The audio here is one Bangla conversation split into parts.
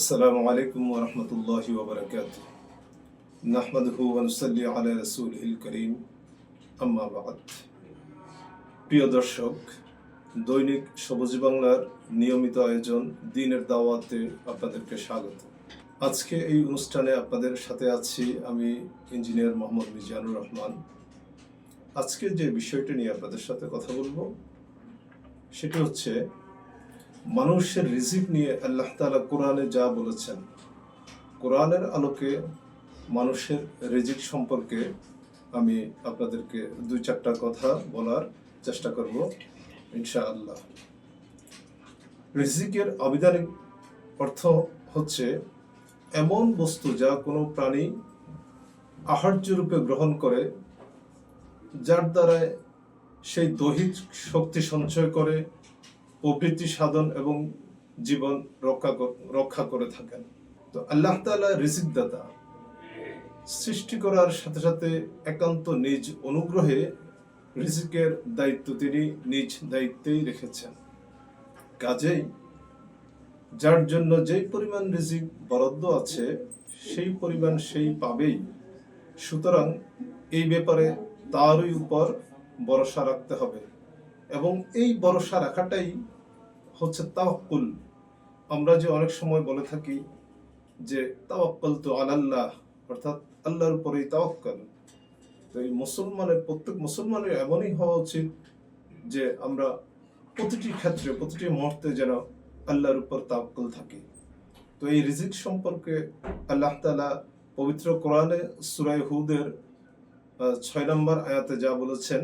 السلام عليكم ورحمة الله وبركاته نحمده ونصلي على رسوله الكريم أما بعد প্রিয় দর্শক দৈনিক সবুজ বাংলার নিয়মিত আয়োজন দিনের দাওয়াতে আপনাদেরকে স্বাগত আজকে এই অনুষ্ঠানে আপনাদের সাথে আছি আমি ইঞ্জিনিয়ার মোহাম্মদ মিজানুর রহমান আজকে যে বিষয়টি নিয়ে আপনাদের সাথে কথা বলবো সেটি হচ্ছে মানুষের রিজিক নিয়ে আল্লাহ তাআলা কোরআনে যা বলেছেন, কোরআনের আলোকে মানুষের রিজিক সম্পর্কে আমি আপনাদেরকে দুই চারটা কথা বলার চেষ্টা করব, ইনশাআল্লাহ। রিজিকের আবিধানিক অর্থ হচ্ছে এমন বস্তু যা কোনো প্রাণী আহার্য রূপে গ্রহণ করে, যার দ্বারা সেই দৈহিক শক্তি সঞ্চয় করে প্রবৃত্তি সাধন এবং জীবন রক্ষা রক্ষা করে থাকেন। তো আল্লাহ তাআলা রিজিকদাতা। সৃষ্টি করার সাথে সাথে একান্ত নিজ অনুগ্রহে রিজিকের দায়িত্ব তিনি নিজ দায়িত্বেই রেখেছেন। কাজেই যার জন্য যেই পরিমাণ রিজিক বরাদ্দ আছে, সেই পরিমাণ সেই পাবেই। সুতরাং এই ব্যাপারে তারই উপর ভরসা রাখতে হবে। এবং এই ভরসা রাখাটাই হচ্ছে তাওয়াক্কুল। আমরা যে অনেক সময় বলে থাকি যে তাওয়াক্কাল তো আলাল্লাহ, অর্থাৎ আল্লাহর উপরেই তাওয়াক্কাল। তো এই মুসলমানের, প্রত্যেক মুসলমানের এমনই হওয়া উচিত যে আমরা প্রতিটি ক্ষেত্রে, প্রতিটি মুহূর্তে যেন আল্লাহর উপর তাওয়াক্কুল থাকি। তো এই রিজিক সম্পর্কে আল্লাহ তাআলা পবিত্র কোরআনে সূরা হুদের ছয় নম্বর আয়াতে যা বলেছেন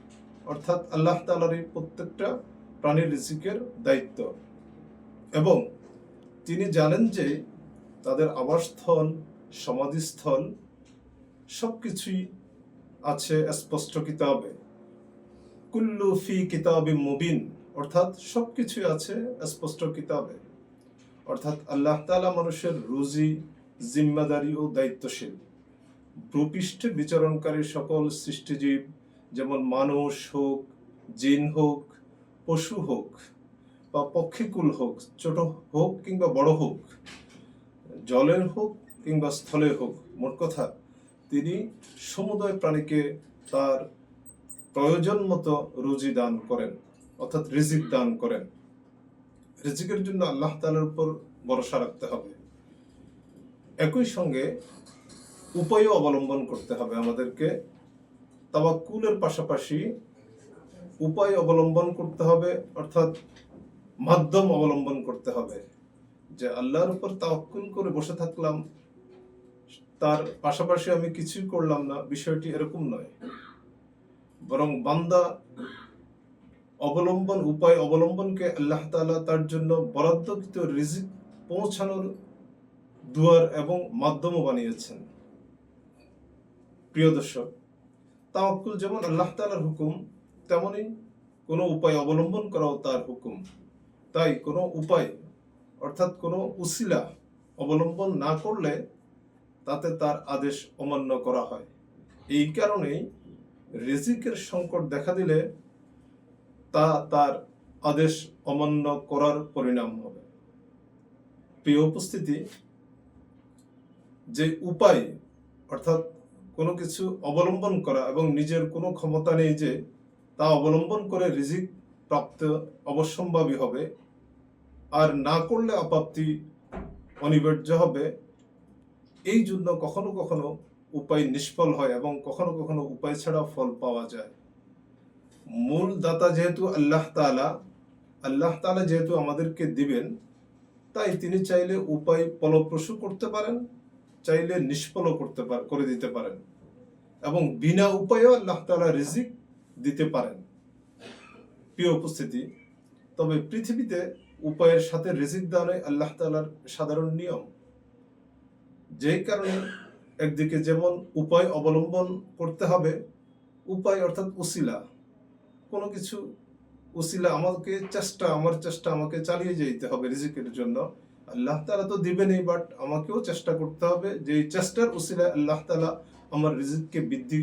অর্থাৎ আল্লাহ তাআলারই প্রত্যেকটা প্রাণীর রিজিকের দায়িত্ব। এবং তিনি জানেন যে তাদের আবাসস্থল, সমাধিস্থল সবকিছুই আছে স্পষ্ট কিতাবে। কুল্লু ফি কিতাবে মুবিন, অর্থাৎ সব কিছুই আছে স্পষ্ট কিতাবে। অর্থাৎ আল্লাহ তাআলা মানুষের রুজি, জিম্মাদারি ও দায়িত্বশীল। ভূপৃষ্ঠে বিচরণকারী সকল সৃষ্টিজীব যেমন মানুষ হোক, জিন হোক, পশু হোক, বা পক্ষীকুল হোক, ছোট হোক কিংবা বড় হোক, জলের হোক কিংবা স্থলের হোক, মোট কথা তিনি সমুদয় প্রাণীকে তার প্রয়োজন মতো রুজি দান করেন, অর্থাৎ রিজিক দান করেন। রিজিকের জন্য আল্লাহ তাআলার উপর ভরসা রাখতে হবে। একই সঙ্গে উপায়ও অবলম্বন করতে হবে আমাদেরকে। তাওয়াক্কুলের পাশাপাশি উপায় অবলম্বন করতে হবে, অর্থাৎ মাধ্যম অবলম্বন করতে হবে। যে আল্লাহর উপর তাওয়াক্কুল করে বসে থাকলাম, তার পাশাপাশি আমি কিছুই করলাম না, বিষয়টি এরকম নয়। বরং বান্দা অবলম্বন, উপায় অবলম্বনকে আল্লাহ তাআলা তার জন্য বরাদ্দকৃত রিজিক পৌঁছানোর দুয়ার এবং মাধ্যমও বানিয়েছেন। প্রিয় দর্শক তাওয়াক্কুল যেমন আল্লাহ তাআলার হুকুম, তেমনি কোনো উপায় অবলম্বন করাও তার হুকুম। তাই কোনো উপায়, অর্থাৎ কোনো উসিলা অবলম্বন না করলে তাতে তার আদেশ অমান্য করা হয়। এই কারণেই রিজিকের সংকট দেখা দিলে তা তার আদেশ অমান্য করার পরিণাম হবে। প্রিয় উপস্থিতি, যে উপায়, অর্থাৎ কোনো কিছু অবলম্বন করা এবং নিজের কোনো ক্ষমতা নেই যে তা অবলম্বন করে রিজিক প্রাপ্ত অবশ্যম্ভাবী হবে। আর না করলে অপ্রাপ্তি অনিবার্য হবে। এই জন্য কখনো কখনো উপায় নিষ্ফল হয় এবং কখনো কখনো উপায় ছাড়া ফল পাওয়া যায়। মূল দাতা যেহেতু আল্লাহ তাআলা আল্লাহ তাআলা যেহেতু আমাদেরকে দিবেন, তাই তিনি চাইলে উপায় ফলপ্রসূ করতে পারেন, চাইলে নিষ্ফল করতে পার, করে দিতে পারেন। এবং বিনা উপায়েও আল্লাহ তাআলা রিজিক দিতে পারেন। প্রিয় উপস্থিতি, তবে পৃথিবীতে উপায়ের সাথে রিজিক দানে আল্লাহ তাআলার সাধারণ নিয়ম। যেই কারণে একদিকে যেমন উপায় অবলম্বন করতে হবে, উপায় অর্থাৎ উসিলা। কোনো কিছু উসিলা আমাকে চেষ্টা, আমার চেষ্টা আমাকে চালিয়ে যেতে হবে রিজিকের জন্য। আল্লাহ তালা তো দিবেনই বাট আমাকেও চেষ্টা করতে হবে। যে চেষ্টার উসিলায় আল্লাহ তালা আমার রিজিককে বৃদ্ধি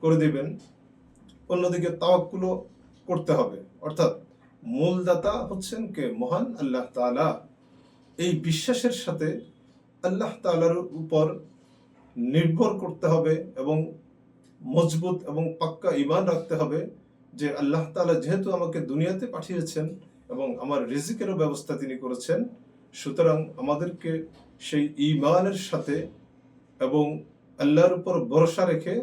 করে দেবেন, অন্যদিকে তাওয়াক্কুলও করতে হবে। অর্থাৎ মূল দাতা হচ্ছেন কে? মহান আল্লাহ তাআলা। এই বিশ্বাসের সাথে আল্লাহ তাআলার উপর নির্ভর করতে হবে এবং মজবুত এবং পাক্কা ঈমান রাখতে হবে যে আল্লাহ তাআলা যেহেতু আমাকে দুনিয়াতে পাঠিয়েছেন এবং আমার রিজিকেরও ব্যবস্থা তিনি করেছেন, সুতরাং আমাদেরকে সেই ঈমানের সাথে এবং আল্লাহর উপর ভরসা রেখে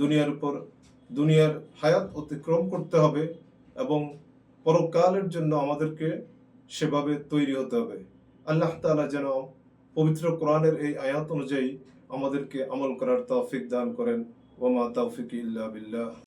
দুনিয়ার উপর, দুনিয়ার হায়াত অতিক্রম করতে হবে এবং পরকালের জন্য আমাদেরকে সেভাবে তৈরি হতে হবে। আল্লাহ তালা যেন পবিত্র কোরআনের এই আয়াত অনুযায়ী আমাদেরকে আমল করার তৌফিক দান করেন। ওমা তৌফিক ইল্লা বিল্লাহ।